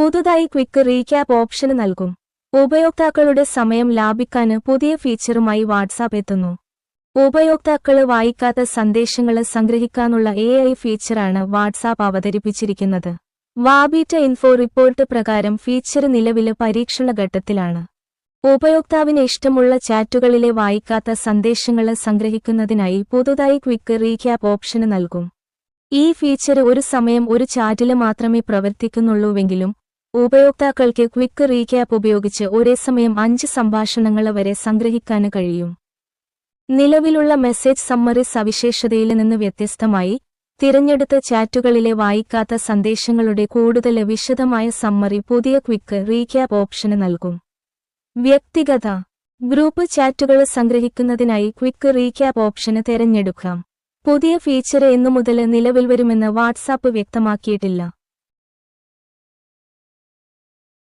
പുതുതായി quick recap ഓപ്ഷന് നൽകും. ഉപയോക്താക്കളുടെ സമയം ലാഭിക്കാന് പുതിയ ഫീച്ചറുമായി വാട്സാപ്പ് എത്തുന്നു. ഉപയോക്താക്കൾ വായിക്കാത്ത സന്ദേശങ്ങൾ സംഗ്രഹിക്കാനുള്ള എ ഐ ഫീച്ചറാണ് വാട്സാപ്പ് അവതരിപ്പിച്ചിരിക്കുന്നത്. വാബീറ്റ ഇൻഫോ റിപ്പോർട്ട് പ്രകാരം ഫീച്ചർ നിലവിൽ പരീക്ഷണ ഘട്ടത്തിലാണ്. ഉപയോക്താവിന് ഇഷ്ടമുള്ള ചാറ്റുകളിലെ വായിക്കാത്ത സന്ദേശങ്ങൾ സംഗ്രഹിക്കുന്നതിനായി പുതുതായി ക്വിക്ക് റീക്യാപ്പ് ഓപ്ഷന് നൽകും. ഈ ഫീച്ചർ ഒരു സമയം ഒരു ചാറ്റിൽ മാത്രമേ പ്രവർത്തിക്കുന്നുള്ളൂവെങ്കിലും ഉപയോക്താക്കൾക്ക് ക്വിക്ക് റീക്യാപ്പ് ഉപയോഗിച്ച് ഒരേ സമയം അഞ്ച് സംഭാഷണങ്ങൾ വരെ സംഗ്രഹിക്കാൻ കഴിയും. നിലവിലുള്ള മെസ്സേജ് സമ്മറി സവിശേഷതയിൽ നിന്ന് വ്യത്യസ്തമായി തിരഞ്ഞെടുത്ത ചാറ്റുകളിലെ വായിക്കാത്ത സന്ദേശങ്ങളുടെ കൂടുതൽ വിശദമായ സമ്മറി പുതിയ ക്വിക്ക് റീക്യാപ്പ് ഓപ്ഷന് നൽകും. വ്യക്തിഗത ഗ്രൂപ്പ് ചാറ്റുകൾ സംഗ്രഹിക്കുന്നതിനായി ക്വിക്ക് റീക്യാപ്പ് ഓപ്ഷന് തിരഞ്ഞെടുക്കാം. പുതിയ ഫീച്ചർ എന്നു മുതൽ നിലവിൽ വരുമെന്ന് വാട്സാപ്പ് വ്യക്തമാക്കിയിട്ടില്ല.